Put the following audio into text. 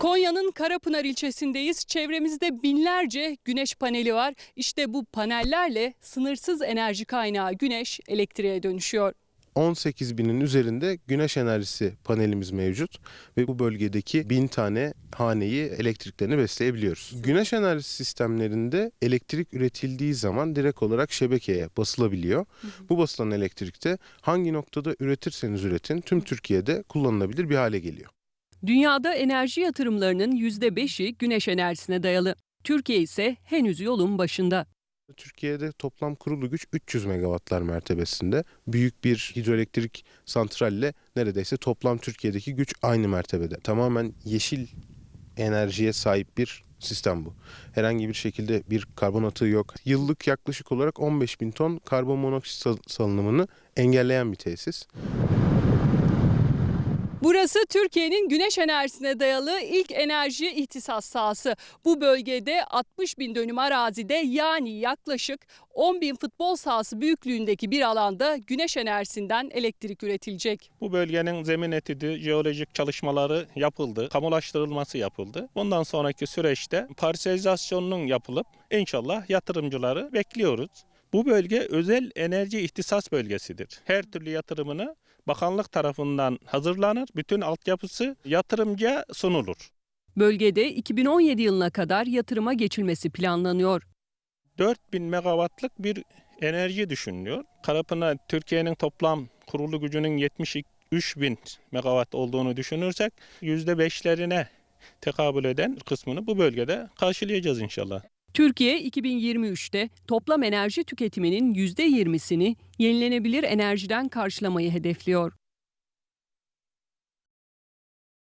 Konya'nın Karapınar ilçesindeyiz. Çevremizde binlerce güneş paneli var. İşte bu panellerle sınırsız enerji kaynağı güneş elektriğe dönüşüyor. 18 binin üzerinde güneş enerjisi panelimiz mevcut ve bu bölgedeki bin tane haneyi elektriklerini besleyebiliyoruz. Güneş enerjisi sistemlerinde elektrik üretildiği zaman direkt olarak şebekeye basılabiliyor. Bu basılan elektrikte hangi noktada üretirseniz üretin tüm Türkiye'de kullanılabilir bir hale geliyor. Dünyada enerji yatırımlarının %5'i güneş enerjisine dayalı. Türkiye ise henüz yolun başında. Türkiye'de toplam kurulu güç 300 megawattlar mertebesinde. Büyük bir hidroelektrik santralle neredeyse toplam Türkiye'deki güç aynı mertebede. Tamamen yeşil enerjiye sahip bir sistem bu. Herhangi bir şekilde bir karbon atığı yok. Yıllık yaklaşık olarak 15 bin ton karbon monoksit sal- salınımını engelleyen bir tesis. Burası Türkiye'nin güneş enerjisine dayalı ilk enerji ihtisas sahası. Bu bölgede 60 bin dönüm arazide yani yaklaşık 10 bin futbol sahası büyüklüğündeki bir alanda güneş enerjisinden elektrik üretilecek. Bu bölgenin zemin etüdü, jeolojik çalışmaları yapıldı, kamulaştırılması yapıldı. Bundan sonraki süreçte parselizasyonunun yapılıp inşallah yatırımcıları bekliyoruz. Bu bölge özel enerji ihtisas bölgesidir. Her türlü yatırımını bakanlık tarafından hazırlanır. Bütün altyapısı yatırımcıya sunulur. Bölgede 2017 yılına kadar yatırıma geçilmesi planlanıyor. 4000 megawattlık bir enerji düşünülüyor. Karapınar Türkiye'nin toplam kurulu gücünün 73 bin megawatt olduğunu düşünürsek %5'lerine tekabül eden kısmını bu bölgede karşılayacağız inşallah. Türkiye 2023'te toplam enerji tüketiminin %20'sini yenilenebilir enerjiden karşılamayı hedefliyor.